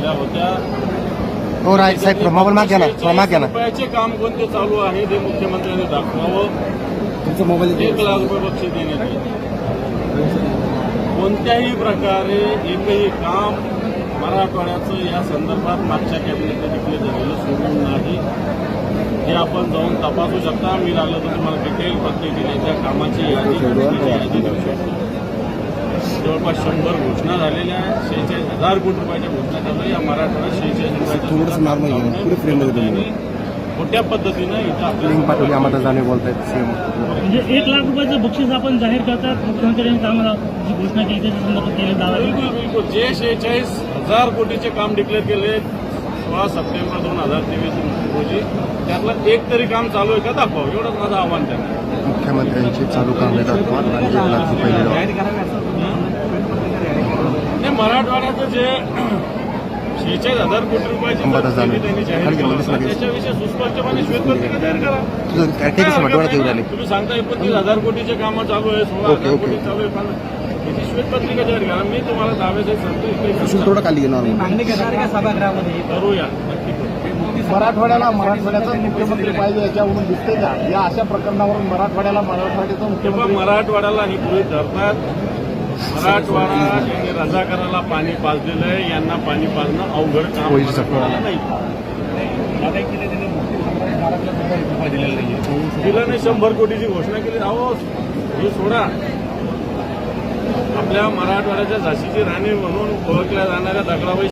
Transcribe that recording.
झाल्या होत्या. हो राय साहेब प्रमाण माग घ्या ना थोडा माग घ्या ना रुपयाचे काम कोणते चालू आहे ते मुख्यमंत्र्यांनी दाखवावं. तुमचा मोबाईल एक लाख रुपये बक्षीस देण्यात येईल. कोणत्याही प्रकारे एकही काम मराठवाड्याचं या संदर्भात मागच्या कॅबिनेटने डिक्लेअर झालेलं सोडून नाही. हे आपण जाऊन तपासू शकता. मी लागलं तर तुम्हाला डिटेल पद्धतीने त्या कामाची यादी यादी देऊ शकतो. जवळपास शंभर घोषणा झालेल्या आहेत. शेहेचाळीस हजार कोटी रुपयाच्या घोषणा झाल्या या मराठवाड्यात शेहेचाळीस तुम्ही. मोठ्या पद्धतीनं इथं आपल्या आम्हाला जाणे बोलतायत सीएम म्हणजे एक लाख रुपयाचं बक्षीस आपण जाहीर करतात. मुख्यमंत्र्यांनी आम्हाला जी घोषणा केली त्याच्या संदर्भात केलेला दावा आहे. बिलकुल बिलकुल. जे शेहेचाळीस हजार कोटीचे काम डिक्लेअर केले सोळा सप्टेंबर दोन हजार तेवीस रोजी त्यातलं एक तरी काम चालू आहे का? दाखवा. एवढंच माझं आव्हान त्यांना. मुख्यमंत्र्यांची चालू कामे दाखवा. आणि नाही मराठवाड्याचं जे शेहेचाळीस हजार कोटी रुपयाची. त्याच्याविषयी सुस्पष्टपणे श्वेतपत्रिका जाहीर करा. तुम्ही सांगता एकोणतीस हजार कोटीचे कामं चालू आहे सोळा हजार. कोटी चालू आहे पण त्याची श्वेतपत्रिका जाहीर करा. मी तुम्हाला दाव्यासहित सांगतो कृष्ण इकडे थोडं खाली घेणार मागणी करणार का सभागृहामध्ये? करूया नक्की मराठवाड्याला मराठवाड्याचा मुख्यमंत्री पाहिजे याच्यावरून दिसते का? या अशा प्रकरणावरून मराठवाड्याला मराठवाड्याचा मुख्यमंत्री मराठवाड्याला ही गृहित धरतात मराठवाडा यांनी रजाकाराला पाणी पाजलेलं आहे. यांना पाणी पाजणं अवघड काम. मराठवाड्याला नाही. दिलं नाही शंभर कोटीची घोषणा केली. अहो हे सोडा. आपल्या मराठवाड्याच्या झाशीची राणी म्हणून ओळखल्या जाणाऱ्या दगडाबाई